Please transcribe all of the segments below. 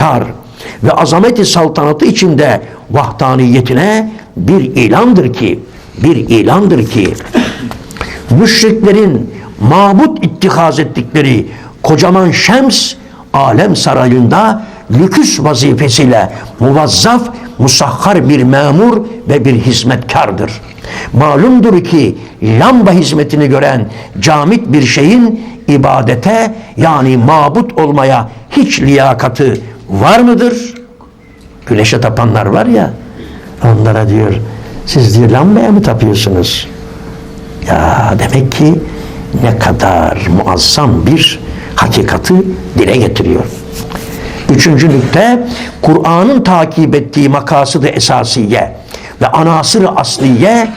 kar ve azameti saltanatı içinde vahdaniyetine bir ilandır ki bir ilandır ki müşriklerin mabut ittihaz ettikleri kocaman şems alem sarayında lüküs vazifesiyle muvazzaf musahhar bir memur ve bir hizmetkardır. Malumdur ki lamba hizmetini gören camit bir şeyin ibadete yani mabut olmaya hiç liyakatı var mıdır? Güneşe tapanlar var ya onlara diyor siz diyor lambaya mı tapıyorsunuz? Ya demek ki ne kadar muazzam bir hakikati dile getiriyor. Üçüncü nükte Kur'an'ın takip ettiği makasıdı esasiye ve anasır asliye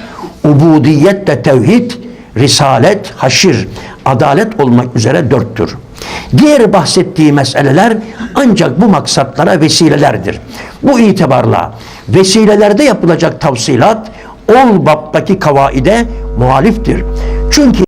ubudiyet ve tevhid, risalet, haşir, adalet olmak üzere dörttür. Diğer bahsettiği meseleler ancak bu maksatlara vesilelerdir. Bu itibarla vesilelerde yapılacak tavsilat ol baptaki kavaide muhaliftir. Çünkü